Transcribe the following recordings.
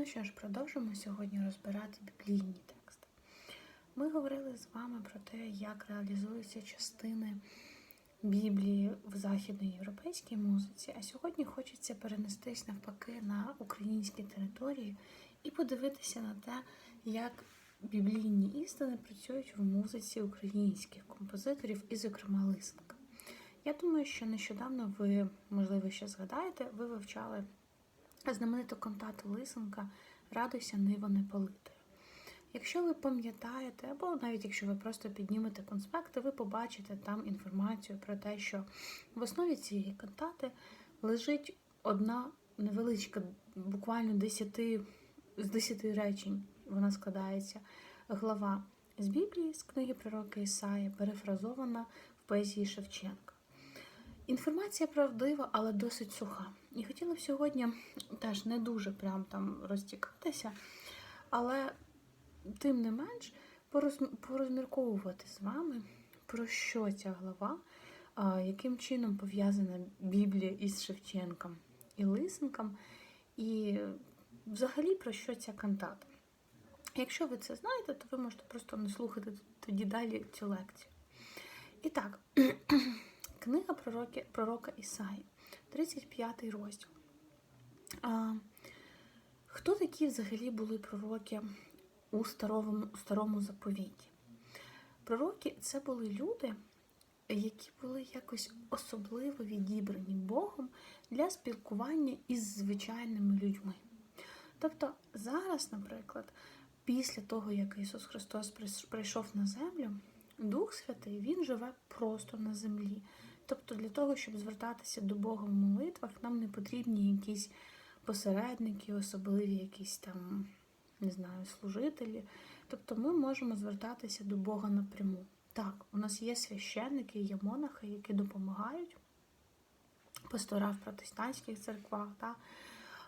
Ну що ж, продовжимо сьогодні розбирати біблійні тексти. Ми говорили з вами про те, як реалізуються частини Біблії в західноєвропейській музиці, а сьогодні хочеться перенестись навпаки на українські території і подивитися на те, як біблійні істини працюють в музиці українських композиторів, і, зокрема, Лисенка. Я думаю, що нещодавно ви, можливо, ще згадаєте, ви вивчали знамениту кантату Лисенка Радуйся, ниво не политою. Якщо ви пам'ятаєте, або навіть якщо ви просто піднімете конспекти, ви побачите там інформацію про те, що в основі цієї кантати лежить одна невеличка, буквально 10, з 10 речень вона складається глава з Біблії, з книги пророка Ісаї, перефразована в поезії Шевченка. Інформація правдива, але досить суха. І хотіла б сьогодні теж не дуже прям там розтікатися, але тим не менш порозмірковувати з вами, про що ця глава, яким чином пов'язана Біблія із Шевченком і Лисенком, і взагалі про що ця кантата. Якщо ви це знаєте, то ви можете просто не слухати тоді далі цю лекцію. І так, книга пророка Ісаї, 35 розділ. А, хто такі взагалі були пророки у старому, у старому заповіті? Пророки це були люди, які були якось особливо відібрані Богом для спілкування із звичайними людьми. Тобто зараз, наприклад, після того, як Ісус Христос прийшов на землю, Дух Святий Він живе просто на землі. Тобто, для того, щоб звертатися до Бога в молитвах, нам не потрібні якісь посередники, особливі якісь там, не знаю, служителі. Тобто ми можемо звертатися до Бога напряму. Так, у нас є священники, є монахи, які допомагають пастора в протестантських церквах, та,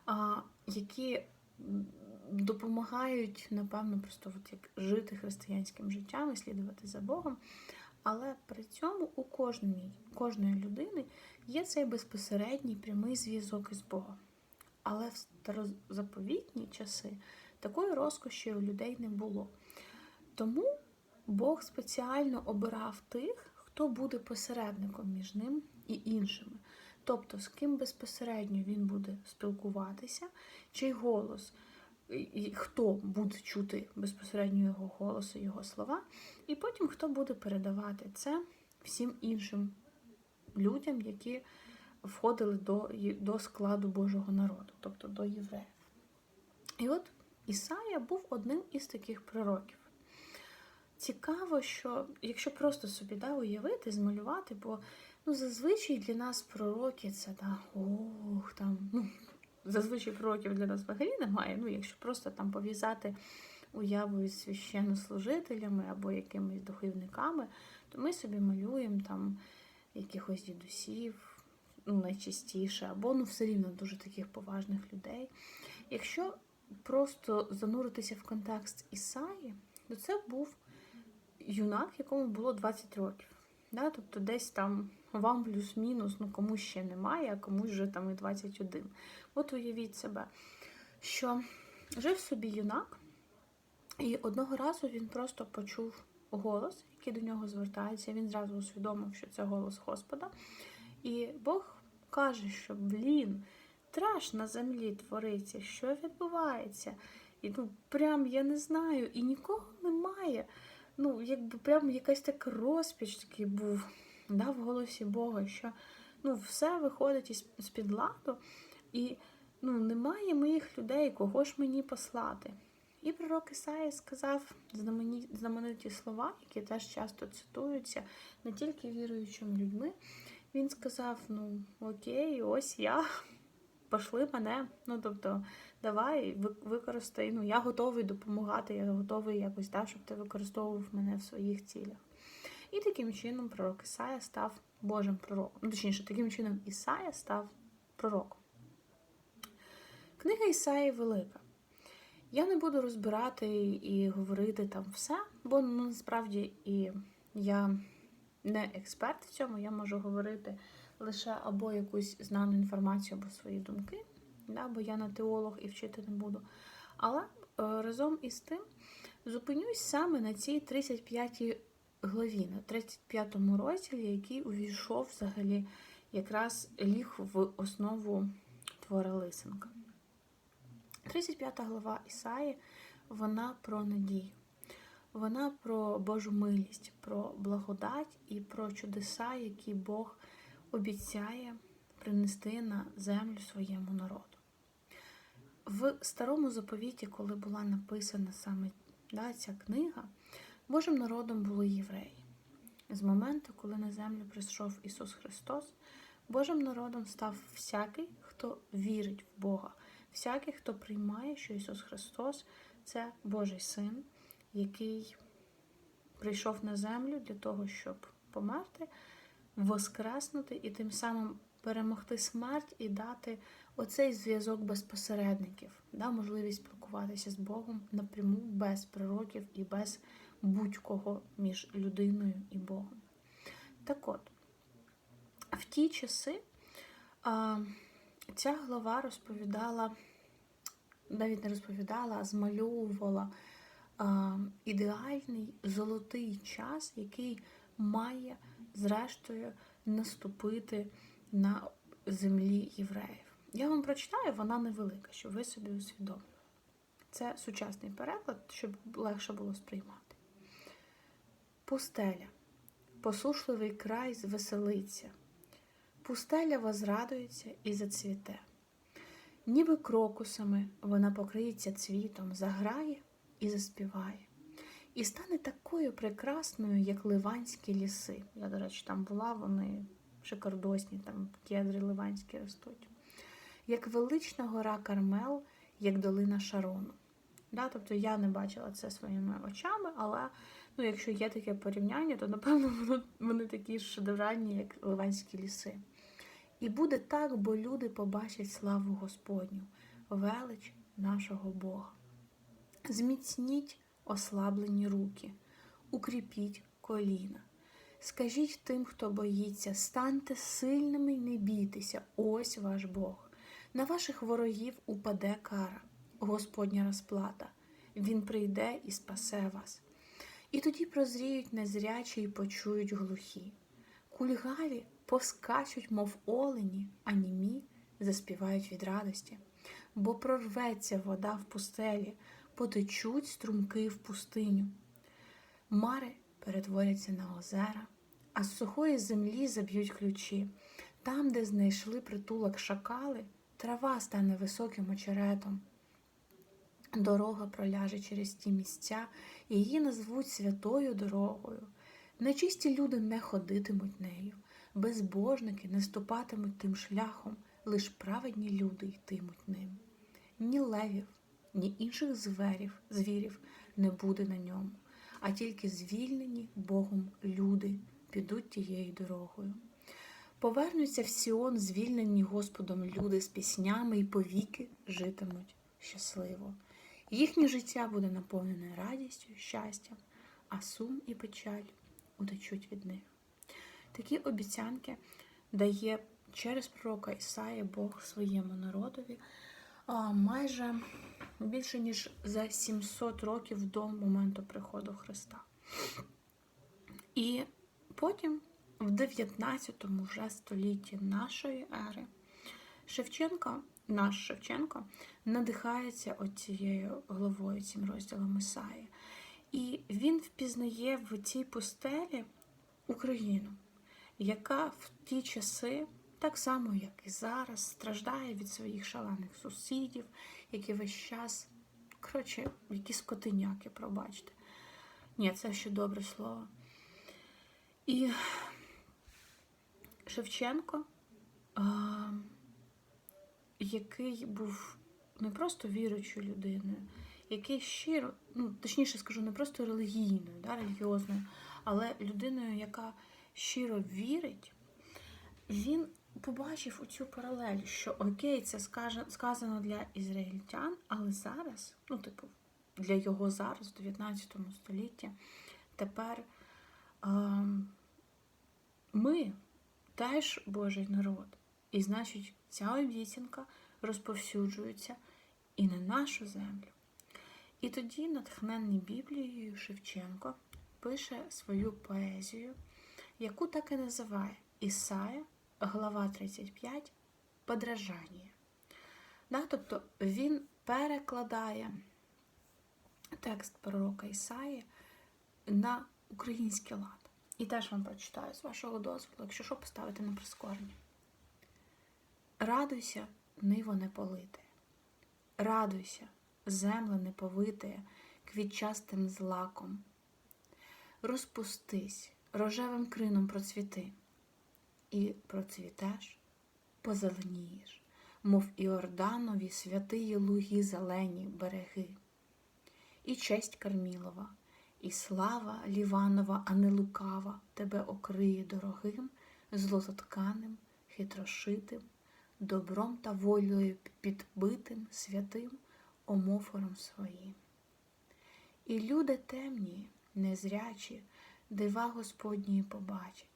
а, які допомагають, напевно, просто от як жити християнським життям і слідувати за Богом. Але при цьому у кожній, кожної людини є цей безпосередній прямий зв'язок із Богом. Але в старозаповітні часи такої розкоші у людей не було. Тому Бог спеціально обирав тих, хто буде посередником між ним і іншими. Тобто, з ким безпосередньо він буде спілкуватися, чий голос, і- хто буде чути безпосередньо його голос і його слова, і потім хто буде передавати це всім іншим людям, які входили до, до складу Божого народу, тобто до євреїв. І от Ісая був одним із таких пророків. Цікаво, що якщо просто собі да, уявити, змалювати, бо ну, зазвичай для нас пророки це да, ох, там, ну, зазвичай пророків для нас взагалі немає. Ну, якщо просто там пов'язати уяву із священнослужителями або якимись духовниками, то ми собі малюємо там якихось дідусів, ну, найчастіше, або ну, все рівно дуже таких поважних людей. Якщо просто зануритися в контекст Ісаї, то це був юнак, якому було 20 років. Да? Тобто десь там вам плюс-мінус, ну комусь ще немає, а комусь вже там і 21. От уявіть себе, що жив собі юнак, і одного разу він просто почув голос, який до нього звертається. Він зразу усвідомив, що це голос Господа. І Бог каже, що блін, треш на землі твориться, що відбувається. І ну, прям я не знаю, і нікого немає. Ну, якби прям якась така розпіч такий був да, в голосі Бога, що ну, все виходить із з-під ладу, і ну, немає моїх людей, кого ж мені послати. І пророк Ісаїя сказав знамениті слова, які теж часто цитуються не тільки віруючими людьми. Він сказав: ну окей, ось я, пошли мене. Ну тобто, давай використай. Ну я готовий допомагати, я готовий якось так, щоб ти використовував мене в своїх цілях. І таким чином пророк Ісая став Божим пророком. Ну, точніше, таким чином Ісая став пророком. Книга Ісаї велика. Я не буду розбирати і говорити там все, бо ну, насправді і я не експерт в цьому, я можу говорити лише або якусь знану інформацію, або свої думки, да, бо я не теолог і вчити не буду. Але е, разом із тим зупинюсь саме на цій 35 главі, на 35-му розділі, який увійшов взагалі якраз ліг в основу твора Лисенка. 35 глава Ісаї, вона про надію. Вона про Божу милість, про благодать і про чудеса, які Бог обіцяє принести на землю своєму народу. В старому заповіті, коли була написана саме да, ця книга, Божим народом були євреї. З моменту, коли на землю прийшов Ісус Христос, Божим народом став всякий, хто вірить в Бога, всякий, хто приймає, що Ісус Христос це Божий Син, який прийшов на землю для того, щоб померти, воскреснути і тим самим перемогти смерть і дати оцей зв'язок без посередників, да, можливість спілкуватися з Богом напряму, без пророків і без будь-кого між людиною і Богом. Так от, в ті часи а, ця глава розповідала, навіть не розповідала, а змальовувала а, ідеальний золотий час, який має, зрештою, наступити на землі євреїв. Я вам прочитаю, вона невелика, щоб ви собі усвідомили. Це сучасний переклад, щоб легше було сприймати. Пустеля, посушливий край звеселиться, пустеля возрадується і зацвіте. Ніби крокусами вона покриється цвітом, заграє і заспіває. І стане такою прекрасною, як ливанські ліси. Я, до речі, там була, вони шикардосні, там кедри ливанські ростуть. Як велична гора Кармел, як долина Шарону. Да? Тобто я не бачила це своїми очами, але ну, якщо є таке порівняння, то напевно воно, вони такі ж шедевральні, як ливанські ліси. І буде так, бо люди побачать славу Господню, велич нашого Бога. Зміцніть ослаблені руки, укріпіть коліна. Скажіть тим, хто боїться, станьте сильними й не бійтеся, ось ваш Бог. На ваших ворогів упаде кара, Господня розплата. Він прийде і спасе вас. І тоді прозріють незрячі і почують глухі. Кульгаві поскачуть, мов олені, а німі заспівають від радості, бо прорветься вода в пустелі, потечуть струмки в пустиню. Мари перетворяться на озера, а з сухої землі заб'ють ключі. Там, де знайшли притулок шакали, трава стане високим очеретом. Дорога проляже через ті місця, її назвуть святою дорогою. Нечисті люди не ходитимуть нею, безбожники не ступатимуть тим шляхом, лиш праведні люди йтимуть ним. Ні левів, ні інших зверів, звірів не буде на ньому, а тільки звільнені Богом люди підуть тією дорогою. Повернуться в Сіон, звільнені Господом люди з піснями і повіки житимуть щасливо. Їхнє життя буде наповнене радістю, щастям, а сум і печаль утечуть від них. Такі обіцянки дає через пророка Ісаї Бог своєму народові майже більше ніж за 700 років до моменту приходу Христа. І потім, в 19 вже столітті нашої ери, Шевченко, наш Шевченко, надихається оцією главою, цим розділом Ісаї. І він впізнає в цій пустелі Україну, яка в ті часи, так само, як і зараз, страждає від своїх шалених сусідів, які весь час, коротше, які скотиняки, пробачте. Ні, це ще добре слово. І Шевченко, а, який був не просто віруючою людиною, який щиро, ну, точніше скажу, не просто релігійною, да, релігіозною, але людиною, яка щиро вірить, він побачив оцю паралель, що окей, це сказано для ізраїльтян, але зараз, ну, типу, для його зараз, в 19 столітті, тепер а, ми теж Божий народ. І значить, ця обіцянка розповсюджується і на нашу землю. І тоді, натхненний Біблією, Шевченко пише свою поезію, яку так і називає Ісая, глава 35, подражання. Да, тобто він перекладає текст пророка Ісаї на український лад. І теж вам прочитаю з вашого дозволу, якщо що поставити на прискорення. Радуйся, ниво не полите. Радуйся, земле не повитає квітчастим злаком. Розпустись, рожевим крином процвіти, і процвітеш, позеленієш, мов Іорданові святиї луги зелені береги. І честь Кармілова, і слава Ліванова, а не лукава, тебе окриє дорогим, злототканим, хитрошитим, добром та волею підбитим святим омофором своїм. І люди темні, незрячі, дива Господнії побачать,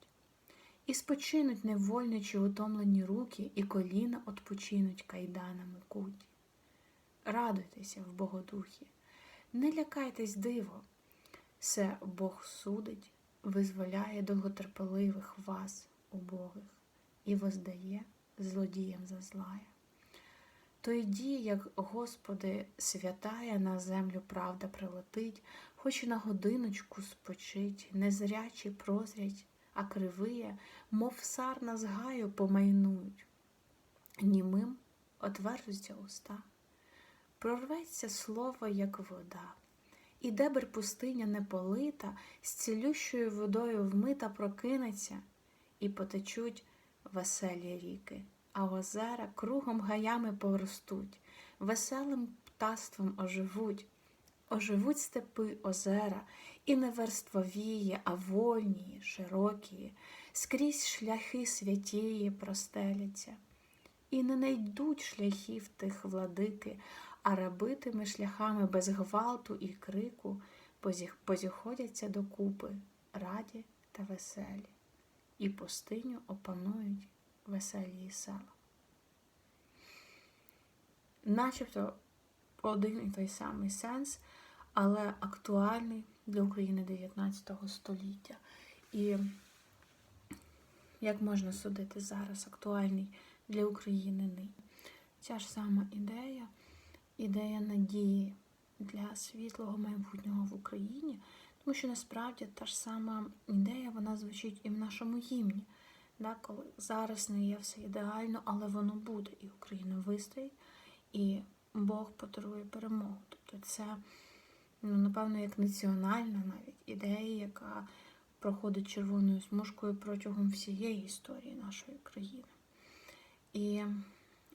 і спочинуть невольничі утомлені руки, і коліна отпочинуть кайданами куті. Радуйтеся в Богодухі, не лякайтесь диво, все Бог судить, визволяє довготерпеливих вас, убогих, і воздає злодіям за злая. То йді, як Господи, святая на землю правда прилетить, хоч і на годиночку спочить, незрячі прозрять, а кривиє, мов сарна з гаю помайнують. Німим отверзуться уста, прорветься слово, як вода, і дебр пустиня не полита, з цілющою водою вмита прокинеться, і потечуть веселі ріки. А озера кругом гаями поростуть, веселим птаством оживуть, оживуть степи озера, і не верствовіє, а вольні, широкі, скрізь шляхи святії простеляться, і не найдуть шляхів тих владики, а рабитими шляхами без гвалту і крику позіходяться докупи, раді та веселі, і пустиню опанують веселі села. Начебто один і той самий сенс, але актуальний для України 19 століття. І, як можна судити зараз, актуальний для України нині. Ця ж сама ідея, ідея надії для світлого майбутнього в Україні, тому що насправді та ж сама ідея вона звучить і в нашому гімні. Да, коли зараз не є все ідеально, але воно буде, і Україна вистоїть, і Бог подарує перемогу. Тобто це, ну, напевно, як національна навіть ідея, яка проходить червоною смужкою протягом всієї історії нашої країни. І,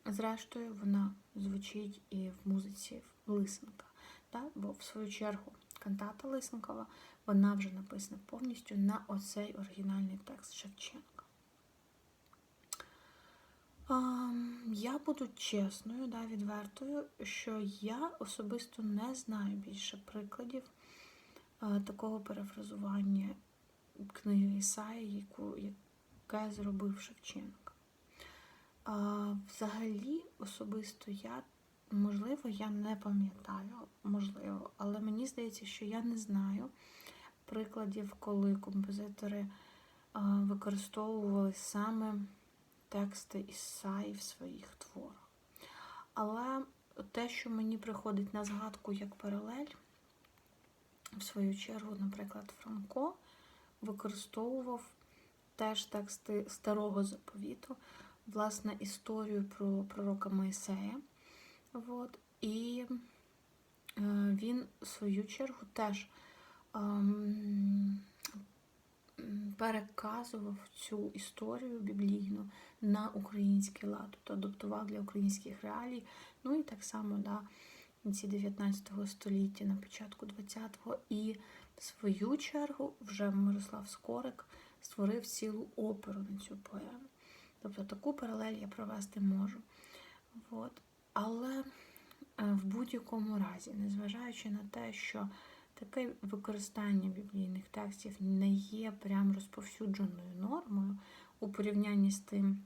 зрештою, вона звучить і в музиці Лисенка. Да? Бо, в свою чергу, кантата Лисенкова, вона вже написана повністю на оцей оригінальний текст Шевченка. Я буду чесною, да, відвертою, що я особисто не знаю більше прикладів такого перефразування книги Ісаї, яку, яке зробив Шевченко. Взагалі, особисто я, можливо, я не пам'ятаю, можливо, але мені здається, що я не знаю прикладів, коли композитори використовували саме тексти Ісаї в своїх творах. Але те, що мені приходить на згадку як паралель, в свою чергу, наприклад, Франко використовував теж тексти старого заповіту, власне, історію про пророка Моїсея. От, І е, він, в свою чергу, теж ем, переказував цю історію біблійну на український лад, тобто адаптував для українських реалій. Ну і так само да, ці 19 століття, на початку 20-го. І в свою чергу вже Мирослав Скорик створив цілу оперу на цю поему. Тобто таку паралель я провести можу. От. Але е, в будь-якому разі, незважаючи на те, що Таке використання біблійних текстів не є прям розповсюдженою нормою у порівнянні з тим,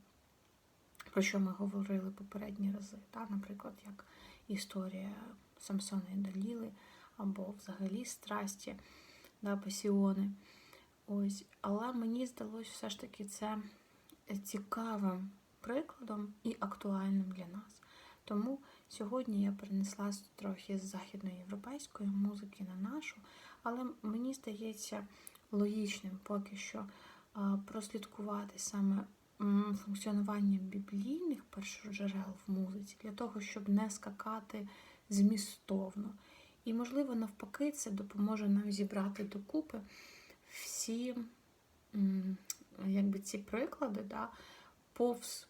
про що ми говорили попередні рази. Та? Наприклад, як історія Самсона і Даліли, або взагалі страсті, да, пасіони. Ось, але мені здалося все ж таки це цікавим прикладом і актуальним для нас. Тому сьогодні я перенесла трохи з західноєвропейської музики на нашу, але мені здається логічним поки що прослідкувати саме функціонування біблійних першоджерел в музиці для того, щоб не скакати змістовно. І, можливо, навпаки, це допоможе нам зібрати докупи всі якби, ці приклади да, повз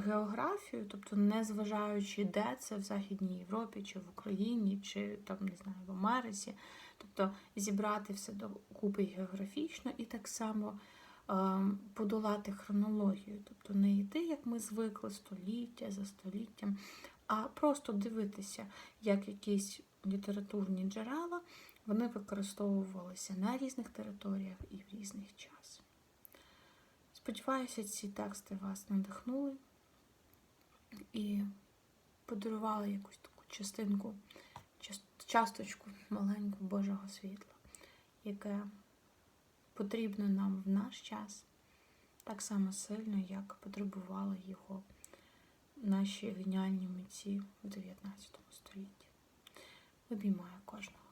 географію, тобто не зважаючи, де це в Західній Європі, чи в Україні, чи там, не знаю, в Америці. Тобто зібрати все докупи географічно і так само е, подолати хронологію. Тобто не йти, як ми звикли, століття за століттям, а просто дивитися, як якісь літературні джерела вони використовувалися на різних територіях і в різних час. Сподіваюся, ці тексти вас надихнули і подарували якусь таку частинку, часточку маленьку Божого світла, яке потрібно нам в наш час так само сильно, як потребували його наші геніальні митці в 19 столітті. Обіймаю кожного.